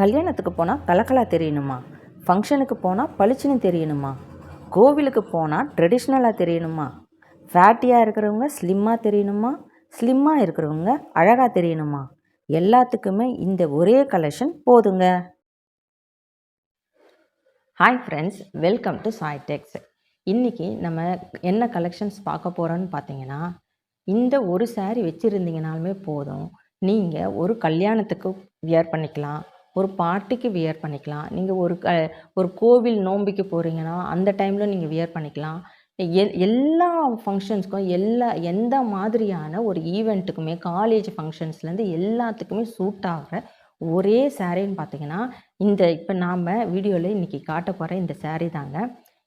கல்யாணத்துக்கு போனால் கலக்கலா தெரியணுமா? ஃபங்க்ஷனுக்கு போனால் பளிச்சுன்னு தெரியணுமா? கோவிலுக்கு போனால் ட்ரெடிஷ்னலாக தெரியணுமா? ஃபேட்டியாக இருக்கிறவங்க ஸ்லிம்மாக தெரியணுமா? ஸ்லிம்மாக இருக்கிறவங்க அழகாக தெரியணுமா? எல்லாத்துக்குமே இந்த ஒரே கலெக்ஷன் போதுங்க. Hi friends welcome to Sai Tex இன்றைக்கி நம்ம என்ன கலெக்ஷன்ஸ் பார்க்க போகிறோன்னு பார்த்தீங்கன்னா இந்த ஒரு சாரீ வச்சுருந்தீங்கனாலுமே போதும். நீங்கள் ஒரு கல்யாணத்துக்கு வியர் பண்ணிக்கலாம். ஒரு பார்ட்டிக்கு வியர் பண்ணிக்கலாம். நீங்கள் ஒரு க ஒரு கோவில் நோம்பிக்கு போகிறீங்கன்னா அந்த டைமில் நீங்கள் வியர் பண்ணிக்கலாம். எ எல்லா ஃபங்க்ஷன்ஸ்க்கும் எல்லா எந்த மாதிரியான ஒரு ஈவெண்ட்டுக்குமே காலேஜ் ஃபங்க்ஷன்ஸ்லேருந்து எல்லாத்துக்குமே சூட் ஆகிற ஒரே சாரின்னு பார்த்தீங்கன்னா இந்த இப்போ நாம் வீடியோவில் இன்றைக்கி காட்ட போகிற இந்த சாரீ தாங்க.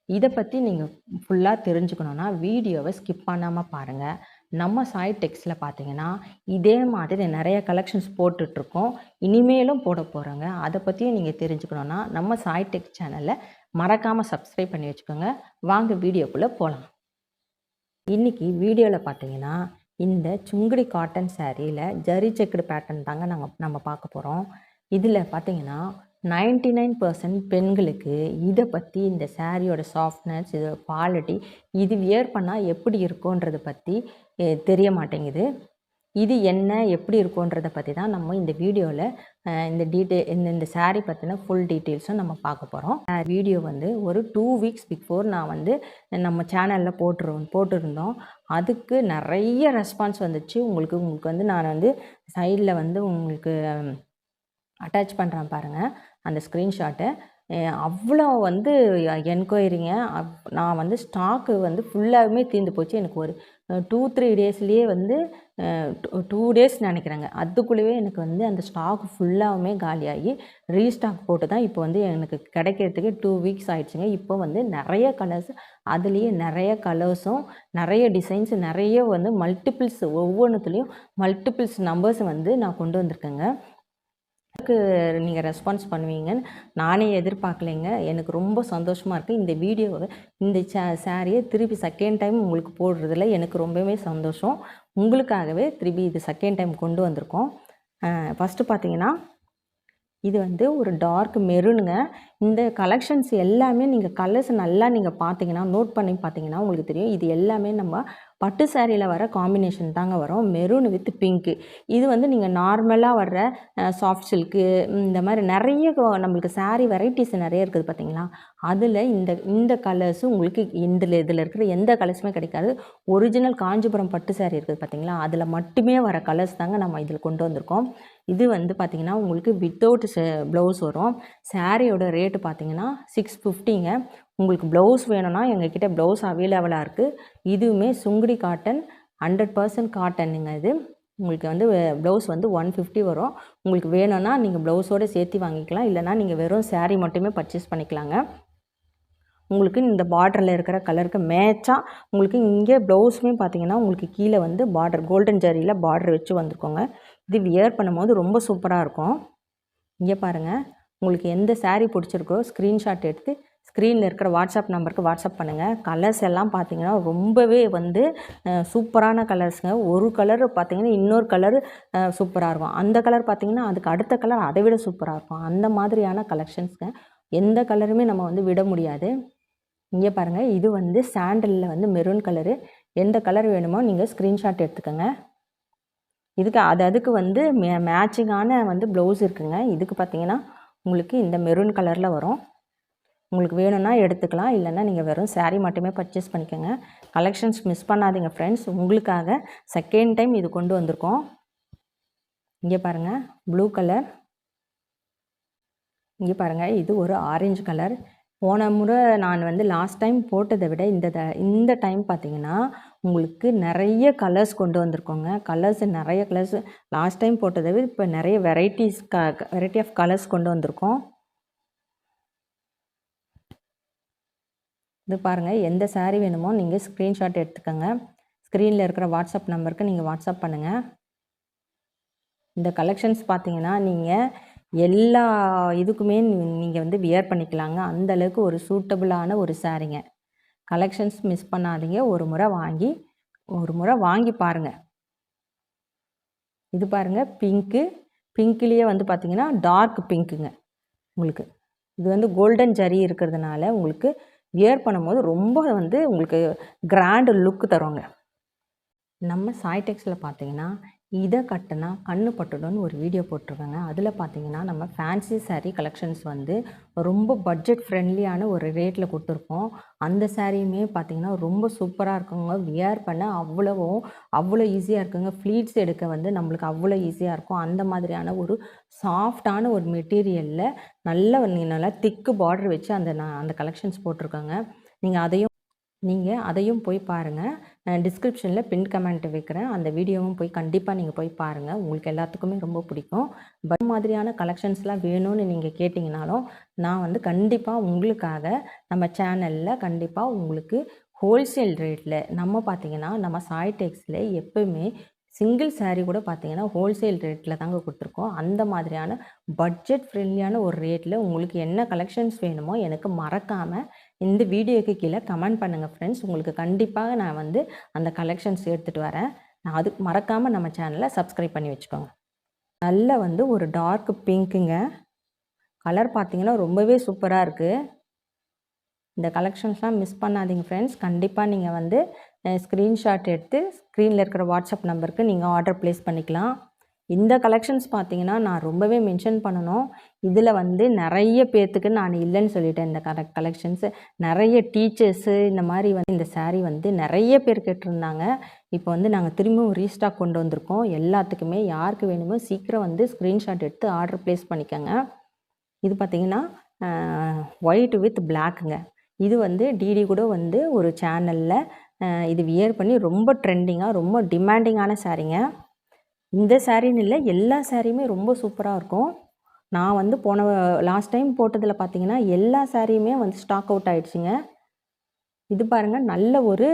இதை பற்றி நீங்கள் ஃபுல்லாக தெரிஞ்சுக்கணுன்னா வீடியோவை ஸ்கிப் பண்ணாமல் பாருங்கள் நம்ம சாய் டெக்ஸில் பார்த்தீங்கன்னா இதே மாதிரி நிறைய கலெக்ஷன்ஸ் போட்டுட்ருக்கோம். இனிமேலும் போட போகிறோங்க அதை பற்றியும் நீங்கள் தெரிஞ்சுக்கணுன்னா நம்ம சாய் டெக் சேனலை மறக்காமல் சப்ஸ்கிரைப் பண்ணி வச்சுக்கோங்க. வாங்க வீடியோக்குள்ளே போகலாம் இன்றைக்கி வீடியோவில் பார்த்தீங்கன்னா இந்த சுங்குடி காட்டன் சேரீயில் ஜரி செக்குடு பேட்டர்ன் தாங்க நாங்கள் நம்ம பார்க்க போகிறோம் இதில் பார்த்தீங்கன்னா நைன்டி நைன் பர்சன்ட் பெண்களுக்கு இதை பற்றி இந்த சாரியோட சாஃப்ட்னஸ் இதோட குவாலிட்டி இது வியர் பண்ணால் எப்படி இருக்குன்றதை பற்றி தெரிய மாட்டேங்குது. இது என்ன எப்படி இருக்குன்றதை பற்றி தான் நம்ம இந்த வீடியோவில் இந்த டீட்டெயில் இந்த இந்த சாரீ பற்றின ஃபுல் டீட்டெயில்ஸும் நம்ம பார்க்க போகிறோம் வீடியோ வந்து ஒரு டூ வீக்ஸ் பிஃபோர் நான் வந்து நம்ம சேனலில் போட்டுரு போட்டிருந்தோம். அதுக்கு நிறைய ரெஸ்பான்ஸ் வந்துச்சு. உங்களுக்கு உங்களுக்கு வந்து நான் வந்து சைடில் வந்து உங்களுக்கு அட்டாச் பண்ணுறேன் பாருங்கள் அந்த ஸ்க்ரீன்ஷாட்டை அவ்வளோ வந்து என்கொயரிங்க நான் வந்து ஸ்டாக்கு வந்து ஃபுல்லாகவுமே தீர்ந்து போச்சு. எனக்கு ஒரு டூ த்ரீ டேஸ்லேயே வந்து டூ டேஸ் நினைக்கிறேங்க. அதுக்குள்ளேயே எனக்கு வந்து அந்த ஸ்டாக் ஃபுல்லாகவுமே காலியாகி ரீஸ்டாக் போட்டு தான் இப்போ வந்து எனக்கு கிடைக்கிறதுக்கு டூ வீக்ஸ் ஆயிடுச்சுங்க. இப்போ வந்து நிறைய கலர்ஸ் அதுலேயே நிறைய கலர்ஸும் நிறைய டிசைன்ஸ் நிறைய வந்து மல்டிபிள்ஸ் ஒவ்வொன்றுத்துலேயும் மல்டிபிள்ஸ் நம்பர்ஸ் வந்து நான் கொண்டு வந்திருக்கேங்க. எனக்கு நீங்கள் ரெஸ்பான்ஸ் பண்ணுவீங்கன்னு நானே எதிர்பார்க்கலைங்க. எனக்கு ரொம்ப சந்தோஷமாக இருக்குது இந்த வீடியோவை இந்த சே சாரியை திருப்பி செகண்ட் டைம் உங்களுக்கு போடுறதுல எனக்கு ரொம்பவே சந்தோஷம். உங்களுக்காகவே திருப்பி இது செகண்ட் டைம் கொண்டு வந்திருக்கோம். ஃபஸ்ட்டு பார்த்தீங்கன்னா இது வந்து ஒரு டார்க் மெரூனுங்க இந்த கலெக்ஷன்ஸ் எல்லாமே நீங்கள் கலர்ஸ் நல்லா நீங்கள் பார்த்தீங்கன்னா நோட் பண்ணி பார்த்தீங்கன்னா உங்களுக்கு தெரியும். இது எல்லாமே நம்ம பட்டு சேரீயில் வர காம்பினேஷன் தாங்க வரும். மெரூன் வித் பிங்க்கு இது வந்து நீங்கள் நார்மலாக வர்ற சாஃப்ட் சில்க்கு இந்த மாதிரி நிறைய நம்மளுக்கு சேரீ வெரைட்டிஸ் நிறைய இருக்குது பார்த்தீங்களா அதில் இந்த இந்த கலர்ஸும் உங்களுக்கு இந்த இதில் இருக்கிற எந்த கலர்ஸுமே கிடைக்காது. ஒரிஜினல் காஞ்சிபுரம் பட்டு சேரீ இருக்குது பார்த்தீங்களா அதில் மட்டுமே வர கலர்ஸ் தாங்க நம்ம இதில் கொண்டு வந்திருக்கோம். இது வந்து பார்த்திங்கன்னா உங்களுக்கு வித்தவுட் ப்ளவுஸ் வரும். சாரியோட ரேட்டு பார்த்தீங்கன்னா சிக்ஸ் ஃபிஃப்டிங்க உங்களுக்கு ப்ளவுஸ் வேணும்னா எங்ககிட்ட ப்ளவுஸ் அவைலபிளாக இருக்குது இதுவுமே சுங்குடி காட்டன் ஹண்ட்ரட் பர்சன்ட் காட்டனுங்க இது. உங்களுக்கு வந்து ப்ளவுஸ் வந்து ஒன் ஃபிஃப்டி வரும். உங்களுக்கு வேணும்னா நீங்கள் ப்ளவுஸோடு சேர்த்து வாங்கிக்கலாம். இல்லைனா நீங்கள் வெறும் saree மட்டுமே பர்ச்சேஸ் பண்ணிக்கலாங்க. உங்களுக்கு இந்த பார்டரில் இருக்கிற கலருக்கு மேட்சாக உங்களுக்கு இங்கே ப்ளவுஸுமே பார்த்தீங்கன்னா உங்களுக்கு கீழே வந்து பார்டர் கோல்டன் ஜரியில் பார்டர் வச்சு வந்துருக்கோங்க. இது வியர் பண்ணும்போது ரொம்ப சூப்பராக இருக்கும். இங்கே பாருங்கள் உங்களுக்கு எந்த சாரீ பிடிச்சிருக்கோ ஸ்க்ரீன்ஷாட் எடுத்து ஸ்க்ரீனில் இருக்கிற வாட்ஸ்அப் நம்பருக்கு வாட்ஸ்அப் பண்ணுங்கள் கலர்ஸ் எல்லாம் பார்த்தீங்கன்னா ரொம்பவே வந்து சூப்பரான கலர்ஸுங்க ஒரு கலர் பார்த்தீங்கன்னா இன்னொரு கலர் சூப்பராக இருக்கும். அந்த கலர் பார்த்தீங்கன்னா அதுக்கு அடுத்த கலர் அதை விட சூப்பராக இருக்கும். அந்த மாதிரியான கலெக்ஷன்ஸுங்க எந்த கலருமே நம்ம வந்து விட முடியாது. இங்கே பாருங்கள் இது வந்து சாண்டலில் வந்து மெரூன் கலரு எந்த கலர் வேணுமோ நீங்கள் ஸ்க்ரீன்ஷாட் எடுத்துக்கோங்க. இதுக்கு அது அதுக்கு வந்து மே மேட்சிங்கான வந்து ப்ளவுஸ் இருக்குங்க. இதுக்கு பார்த்தீங்கன்னா உங்களுக்கு இந்த மெரூன் கலரில் வரும். உங்களுக்கு வேணும்னா எடுத்துக்கலாம். இல்லைன்னா நீங்கள் வெறும் சாரீ மட்டுமே பர்ச்சேஸ் பண்ணிக்கோங்க. கலெக்ஷன்ஸ் மிஸ் பண்ணாதீங்க ஃப்ரெண்ட்ஸ் உங்களுக்காக செகண்ட் டைம் இது கொண்டு வந்திருக்கோம். இங்கே பாருங்கள் ப்ளூ கலர் இங்கே பாருங்கள் இது ஒரு ஆரஞ்சு கலர் போன முறை நான் வந்து லாஸ்ட் டைம் போட்டதை விட இந்த த- இந்த டைம் பார்த்தீங்கன்னா உங்களுக்கு நிறைய கலர்ஸ் கொண்டு வந்திருக்கோங்க. கலர்ஸ் நிறைய கலர்ஸ் லாஸ்ட் டைம் போட்டதை விட இப்போ நிறைய வெரைட்டிஸ் க வெரைட்டி ஆஃப் கலர்ஸ் கொண்டு வந்திருக்கோம். இது பாருங்கள் எந்த சாரீ வேணுமோ நீங்கள் ஸ்க்ரீன்ஷாட் எடுத்துக்கோங்க. ஸ்க்ரீனில் இருக்கிற வாட்ஸ்அப் நம்பருக்கு நீங்கள் வாட்ஸ்அப் பண்ணுங்கள் இந்த கலெக்ஷன்ஸ் பார்த்தீங்கன்னா நீங்கள் எல்லா இதுக்குமே நீங்கள் வந்து வியர் பண்ணிக்கலாங்க. அந்த அளவுக்கு ஒரு சூட்டபுளான ஒரு சாரீங்க கலெக்ஷன்ஸ் மிஸ் பண்ணாதீங்க. ஒரு முறை வாங்கி ஒரு முறை வாங்கி பாருங்கள் இது பாருங்கள் பிங்க்கு பிங்க்லேயே வந்து பார்த்தீங்கன்னா டார்க் பிங்க்குங்க உங்களுக்கு. இது வந்து கோல்டன் ஜரி இருக்கிறதுனால உங்களுக்கு வியர் பண்ணும்போது ரொம்ப வந்து உங்களுக்கு கிராண்டு லுக் தருவாங்க. நம்ம சாய்டெக்ஸில் பார்த்தீங்கன்னா இதை கட்டினா கண்ணு பட்டுடும்னு ஒரு வீடியோ போட்டிருக்கேங்க. அதில் பார்த்தீங்கன்னா நம்ம ஃபேன்சி சாரீ கலெக்ஷன்ஸ் வந்து ரொம்ப பட்ஜெட் ஃப்ரெண்ட்லியான ஒரு ரேட்டில் கொடுத்துருக்கோம். அந்த சாரியுமே பார்த்தீங்கன்னா ரொம்ப சூப்பராக இருக்குங்க. வியர் பண்ண அவ்வளவும் அவ்வளோ ஈஸியாக இருக்குங்க. ஃப்ளீட்ஸ் எடுக்க வந்து நம்மளுக்கு அவ்வளோ ஈஸியாக இருக்கும். அந்த மாதிரியான ஒரு சாஃப்டான ஒரு மெட்டீரியலில் நல்ல நல்லா திக்கு பார்டர் வச்சு அந்த நான் அந்த கலெக்ஷன்ஸ் போட்டிருக்கோங்க. நீங்கள் அதையும் நீங்கள் அதையும் போய் பாருங்கள் டிஸ்கிரிப்ஷனில் பின் கமெண்ட் வைக்கிறேன். அந்த வீடியோவும் போய் கண்டிப்பாக நீங்கள் போய் பாருங்கள் உங்களுக்கு எல்லாத்துக்குமே ரொம்ப பிடிக்கும். பட் மாதிரியான கலெக்ஷன்ஸ்லாம் வேணும்னு நீங்கள் கேட்டிங்கனாலும் நான் வந்து கண்டிப்பாக உங்களுக்காக நம்ம சேனலில் கண்டிப்பாக உங்களுக்கு ஹோல்சேல் ரேட்டில் நம்ம பார்த்தீங்கன்னா நம்ம சாய் டெக்ஸில் எப்பவுமே சிங்கிள் சாரீ கூட பார்த்தீங்கன்னா ஹோல்சேல் ரேட்டில் தாங்க கொடுத்துருக்கோம். அந்த மாதிரியான பட்ஜெட் ஃப்ரெண்ட்லியான ஒரு ரேட்டில் உங்களுக்கு என்ன கலெக்ஷன்ஸ் வேணுமோ எனக்கு மறக்காமல் இந்த வீடியோக்கு கீழே கமெண்ட் பண்ணுங்கள் ஃப்ரெண்ட்ஸ் உங்களுக்கு கண்டிப்பாக நான் வந்து அந்த கலெக்ஷன்ஸ் எடுத்துகிட்டு வரேன். நான் அதுக்கு மறக்காமல் நம்ம சேனலை சப்ஸ்கிரைப் பண்ணி வச்சுக்கோங்க. நல்ல வந்து ஒரு டார்க் பிங்க்குங்க கலர் பார்த்தீங்கன்னா ரொம்பவே சூப்பராக இருக்குது இந்த கலெக்ஷன்ஸ்லாம் மிஸ் பண்ணாதீங்க ஃப்ரெண்ட்ஸ் கண்டிப்பாக நீங்கள் வந்து ஸ்க்ரீன்ஷாட் எடுத்து ஸ்க்ரீனில் இருக்கிற வாட்ஸ்அப் நம்பருக்கு நீங்கள் ஆர்டர் ப்ளேஸ் பண்ணிக்கலாம். இந்த கலெக்ஷன்ஸ் பார்த்தீங்கன்னா நான் ரொம்பவே மென்ஷன் பண்ணணும். இதில் வந்து நிறைய பேர்த்துக்கு நான் இல்லைன்னு சொல்லிட்டேன். இந்த கலெக் கலெக்ஷன்ஸு நிறைய டீச்சர்ஸு இந்த மாதிரி வந்து இந்த சாரீ வந்து நிறைய பேர் கேட்டிருந்தாங்க. இப்போ வந்து நாங்கள் திரும்பவும் ரீஸ்டாக் கொண்டு வந்திருக்கோம். எல்லாத்துக்குமே யாருக்கு வேணுமோ சீக்கிரம் வந்து ஸ்க்ரீன்ஷாட் எடுத்து ஆர்டர் ப்ளேஸ் பண்ணிக்கோங்க. இது பார்த்தீங்கன்னா ஒயிட் வித் பிளாக்குங்க இது வந்து டிடி கூட வந்து ஒரு சேனலில் இது வியர் பண்ணி ரொம்ப ட்ரெண்டிங்காக ரொம்ப டிமாண்டிங்கான சாரீங்க இந்த சாரின்னு இல்லை எல்லா சாரியுமே ரொம்ப சூப்பராக இருக்கும். நான் வந்து போன லாஸ்ட் டைம் போட்டதில் பார்த்தீங்கன்னா எல்லா சாரியுமே வந்து ஸ்டாக் அவுட் ஆயிடுச்சுங்க. இது பாருங்கள் நல்ல ஒரு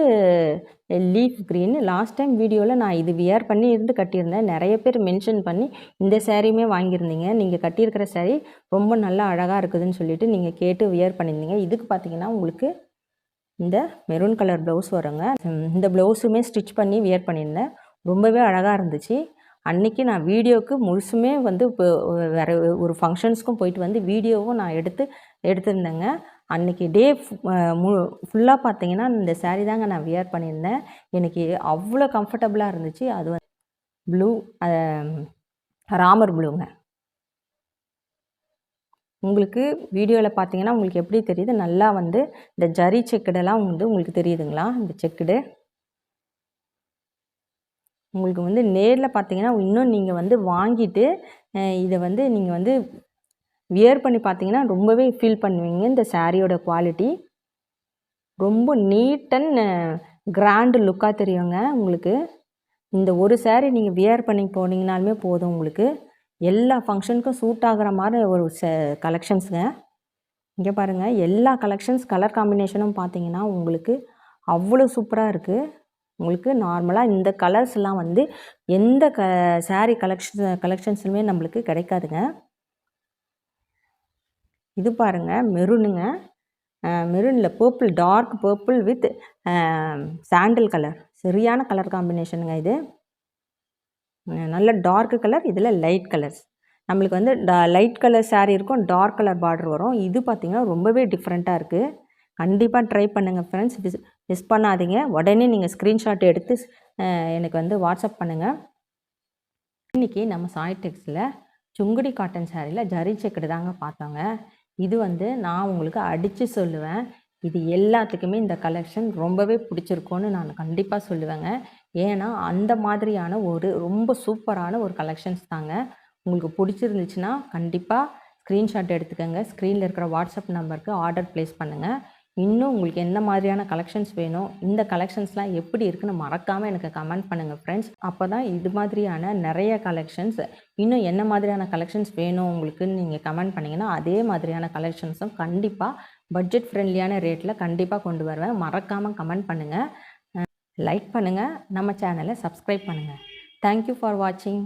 லீஃப் க்ரீன் லாஸ்ட் டைம் வீடியோவில் நான் இது வியர் பண்ணி இருந்து கட்டியிருந்தேன். நிறைய பேர் மென்ஷன் பண்ணி இந்த சேரீயுமே வாங்கியிருந்தீங்க. நீங்கள் கட்டியிருக்கிற சேரீ ரொம்ப நல்லா அழகாக இருக்குதுன்னு சொல்லிட்டு நீங்கள் கேட்டு வியர் பண்ணியிருந்தீங்க. இதுக்கு பார்த்தீங்கன்னா உங்களுக்கு இந்த மெரூன் கலர் ப்ளவுஸ் வருங்க. இந்த ப்ளவுஸுமே ஸ்டிச் பண்ணி வியர் பண்ணியிருந்தேன். ரொம்பவே அழகாக இருந்துச்சு. அன்னைக்கு நான் வீடியோவுக்கு முழுசுமே வந்து இப்போ வேறு ஒரு ஃபங்க்ஷன்ஸ்க்கும் போயிட்டு வந்து வீடியோவும் நான் எடுத்து எடுத்திருந்தேங்க. அன்னைக்கு டே மு ஃபுல்லாக பார்த்தீங்கன்னா இந்த saree தாங்க நான் வியர் பண்ணியிருந்தேன். எனக்கு அவ்வளோ கம்ஃபர்டபுளாக இருந்துச்சு. அது வந்து ப்ளூ ராமர் ப்ளூங்க உங்களுக்கு வீடியோவில் பார்த்தீங்கன்னா உங்களுக்கு எப்படி தெரியுது? நல்லா வந்து இந்த ஜரி செக்குடெல்லாம் வந்து உங்களுக்கு தெரியுதுங்களா? இந்த செக்குடு உங்களுக்கு வந்து நேரில் பார்த்தீங்கன்னா இன்னும் நீங்கள் வந்து வாங்கிட்டு இதை வந்து நீங்கள் வந்து வியர் பண்ணி பார்த்தீங்கன்னா ரொம்பவே ஃபீல் பண்ணுவீங்க இந்த சாரியோட குவாலிட்டி ரொம்ப நீட் அண்ட் கிராண்டு லுக்காக தெரியுங்க உங்களுக்கு. இந்த ஒரு saree நீங்கள் வியர் பண்ணி போனீங்கனாலுமே போதும் உங்களுக்கு. எல்லா ஃபங்க்ஷனுக்கும் சூட் ஆகுற மாதிரி ஒரு கலெக்ஷன்ஸுங்க இங்கே பாருங்கள் எல்லா கலெக்ஷன்ஸ் கலர் காம்பினேஷனும் பார்த்தீங்கன்னா உங்களுக்கு அவ்வளோ சூப்பராக இருக்குது உங்களுக்கு நார்மலாக இந்த கலர்ஸ்லாம் வந்து எந்த க சாரீ கலெக்ஷன் கலெக்ஷன்ஸுமே நம்மளுக்கு கிடைக்காதுங்க. இது பாருங்கள் மெரூனுங்க மெரூனில் purple dark purple with sandal colour சரியான கலர் காம்பினேஷனுங்க இது. நல்ல டார்க் கலர் இதில் லைட் கலர்ஸ் நம்மளுக்கு வந்து லைட் கலர் சாரீ இருக்கும் டார்க் கலர் பார்டர் வரும். இது பார்த்திங்கன்னா ரொம்பவே டிஃப்ரெண்ட்டாக இருக்குது கண்டிப்பாக ட்ரை பண்ணுங்கள் ஃப்ரெண்ட்ஸ் மிஸ் பண்ணாதீங்க. உடனே நீங்கள் ஸ்க்ரீன்ஷாட் எடுத்து எனக்கு வந்து வாட்ஸ்அப் பண்ணுங்கள் இன்றைக்கி நம்ம சாய்டெக்ஸில் சுங்குடி காட்டன் சாரியில் ஜரி செக்கடு தாங்க பார்த்தோங்க. இது வந்து நான் உங்களுக்கு அடித்து சொல்லுவேன். இது எல்லாத்துக்குமே இந்த கலெக்ஷன் ரொம்பவே பிடிச்சிருக்கும்னு நான் கண்டிப்பாக சொல்லுவேங்க. ஏன்னா அந்த மாதிரியான ஒரு ரொம்ப சூப்பரான ஒரு கலெக்ஷன்ஸ் தாங்க. உங்களுக்கு பிடிச்சிருந்துச்சுன்னா கண்டிப்பாக ஸ்க்ரீன்ஷாட் எடுத்துக்கோங்க. ஸ்க்ரீனில் இருக்கிற வாட்ஸ்அப் நம்பருக்கு ஆர்டர் ப்ளேஸ் பண்ணுங்கள் இன்னும் உங்களுக்கு எந்த மாதிரியான கலெக்ஷன்ஸ் வேணும் இந்த கலெக்ஷன்ஸ்லாம் எப்படி இருக்குன்னு மறக்காமல் எனக்கு கமெண்ட் பண்ணுங்கள் ஃப்ரெண்ட்ஸ் அப்போ தான் இது மாதிரியான நிறைய கலெக்ஷன்ஸ் இன்னும் என்ன மாதிரியான கலெக்ஷன்ஸ் வேணும் உங்களுக்குன்னு நீங்கள் கமெண்ட் பண்ணிங்கன்னா அதே மாதிரியான கலெக்ஷன்ஸும் கண்டிப்பாக பட்ஜெட் ஃப்ரெண்ட்லியான ரேட்டில் கண்டிப்பாக கொண்டு வருவேன். மறக்காமல் கமெண்ட் பண்ணுங்கள் லைக் பண்ணுங்கள் நம்ம சேனலை சப்ஸ்கிரைப் பண்ணுங்கள் தேங்க்யூ ஃபார் வாட்சிங்